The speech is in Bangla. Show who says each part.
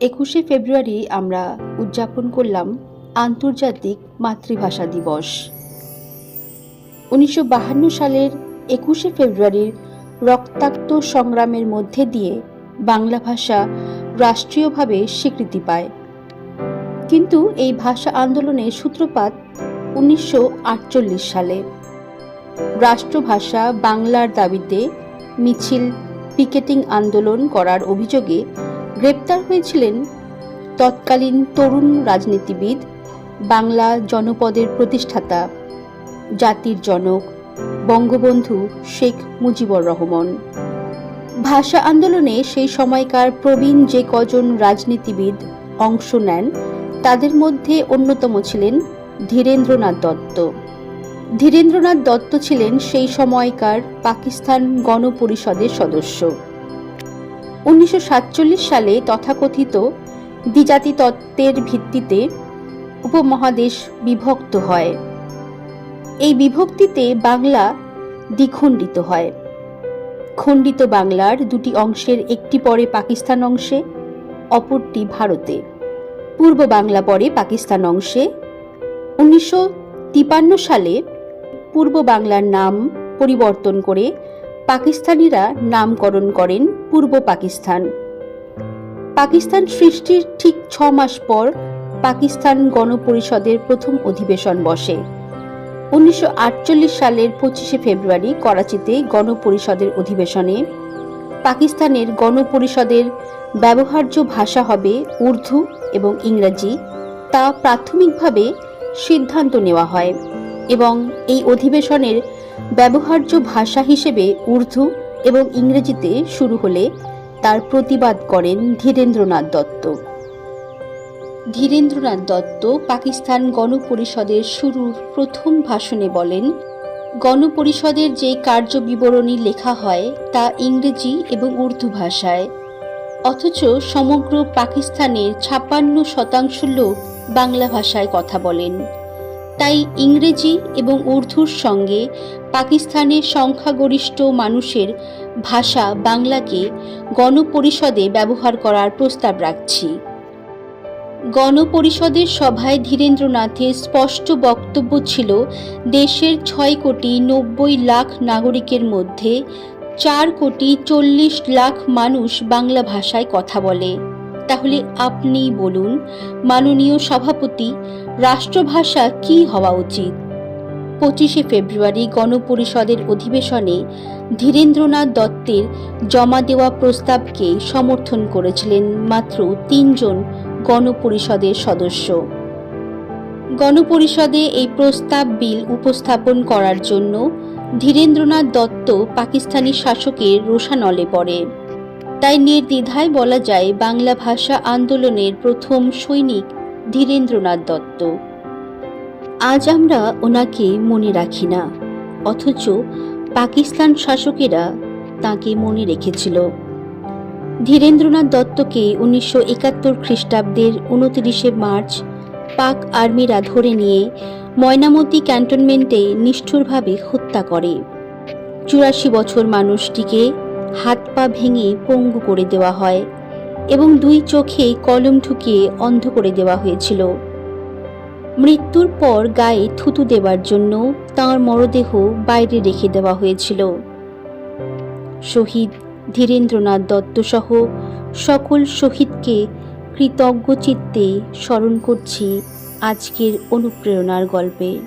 Speaker 1: একুশে ফেব্রুয়ারি আমরা উদযাপন করলাম আন্তর্জাতিক মাতৃভাষা দিবস। উনিশশো বাহান্ন সালের একুশে ফেব্রুয়ারির রক্তাক্ত সংগ্রামের মধ্যে দিয়ে বাংলা ভাষা রাষ্ট্রীয়ভাবে স্বীকৃতি পায়। কিন্তু এই ভাষা আন্দোলনের সূত্রপাত উনিশশো আটচল্লিশ সালে। রাষ্ট্রভাষা বাংলার দাবিতে মিছিল, পিকেটিং আন্দোলন করার অভিযোগে গ্রেপ্তার হয়েছিলেন তৎকালীন তরুণ রাজনীতিবিদ, বাংলা জনপদের প্রতিষ্ঠাতা, জাতির জনক, বঙ্গবন্ধু শেখ মুজিবুর রহমান। ভাষা আন্দোলনে সেই সময়কার প্রবীণ যে কজন রাজনীতিবিদ অংশ নেন, তাদের মধ্যে অন্যতম ছিলেন ধীরেন্দ্রনাথ দত্ত। ধীরেন্দ্রনাথ দত্ত ছিলেন সেই সময়কার পাকিস্তান গণপরিষদের সদস্য। উনিশশো সাতচল্লিশ সালে তথাকথিত দ্বিজাতি তত্ত্বের ভিত্তিতে উপমহাদেশ বিভক্ত হয়। এই বিভক্তিতে বাংলা দ্বিখণ্ডিত হয়। খণ্ডিত বাংলার দুটি অংশের একটি পরে পাকিস্তান অংশে, অপরটি ভারতে। পূর্ব বাংলা পরে পাকিস্তান অংশে। উনিশশো সালে পূর্ব বাংলার নাম পরিবর্তন করে পাকিস্তানিরা নামকরণ করেন পূর্ব পাকিস্তান। পাকিস্তান সৃষ্টির ঠিক ছ মাস পর পাকিস্তান গণপরিষদের প্রথম অধিবেশন বসে। উনিশশো আটচল্লিশ সালের পঁচিশে ফেব্রুয়ারি করাচিতে গণপরিষদের অধিবেশনে পাকিস্তানের গণপরিষদের ব্যবহার্য ভাষা হবে উর্দু এবং ইংরাজি, তা প্রাথমিকভাবে সিদ্ধান্ত নেওয়া হয়। এবং এই অধিবেশনের ব্যবহার্য ভাষা হিসেবে উর্দু এবং ইংরেজিতে শুরু হলে তার প্রতিবাদ করেন ধীরেন্দ্রনাথ দত্ত। ধীরেন্দ্রনাথ দত্ত পাকিস্তান গণপরিষদের শুরুর প্রথম ভাষণে বলেন, গণপরিষদের যে কার্য বিবরণী লেখা হয় তা ইংরেজি এবং উর্দু ভাষায়। অথচ সমগ্র পাকিস্তানের ছাপান্ন শতাংশ লোক বাংলা ভাষায় কথা বলেন। তাই ইংরেজি এবং উর্দুর সঙ্গে পাকিস্তানের সংখ্যাগরিষ্ঠ মানুষের ভাষা বাংলাকে গণপরিষদে ব্যবহার করার প্রস্তাব রাখছি। গণপরিষদের সভায় ধীরেন্দ্রনাথের স্পষ্ট বক্তব্য ছিল, দেশের ছয় কোটি নব্বই লাখ নাগরিকের মধ্যে চার কোটি চল্লিশ লাখ মানুষ বাংলা ভাষায় কথা বলে। তাহলে আপনি বলুন, মাননীয় সভাপতি, রাষ্ট্রভাষা কি হওয়া উচিত? পঁচিশে ফেব্রুয়ারি গণপরিষদের অধিবেশনে ধীরেন্দ্রনাথ দত্তের জমা দেওয়া প্রস্তাবকে সমর্থন করেছিলেন মাত্র তিনজন গণপরিষদের সদস্য। গণপরিষদে এই প্রস্তাব বিল উপস্থাপন করার জন্য ধীরেন্দ্রনাথ দত্ত পাকিস্তানি শাসকের রোষানলে পড়ে। তাই নির্দ্বিধায় বলা যায় বাংলা ভাষা আন্দোলনের প্রথম সৈনিক ধীরেন্দ্রনাথ দত্ত। আজ আমরা ওনাকে মনে রাখি না, অথচ পাকিস্তান শাসকেরা তাকে মনে রেখেছিল। ধীরেন্দ্রনাথ দত্তকে উনিশশো একাত্তর খ্রিস্টাব্দের উনত্রিশে মার্চ পাক আর্মিরা ধরে নিয়ে ময়নামতি ক্যান্টনমেন্টে নিষ্ঠুরভাবে হত্যা করে। চুরাশি বছর মানুষটিকে হাত পা ভেঙে পঙ্গু করে দেওয়া হয় এবং দুই চোখে কলম ঠুকিয়ে অন্ধ করে দেওয়া হয়েছিল। মৃত্যুর পর গায়ে থুতু দেওয়ার জন্য তাঁর মরদেহ বাইরে রেখে দেওয়া হয়েছিল। শহীদ ধীরেন্দ্রনাথ দত্ত সহ সকল শহীদকে কৃতজ্ঞ চিত্তে স্মরণ করছি আজকের অনুপ্রেরণার গল্পে।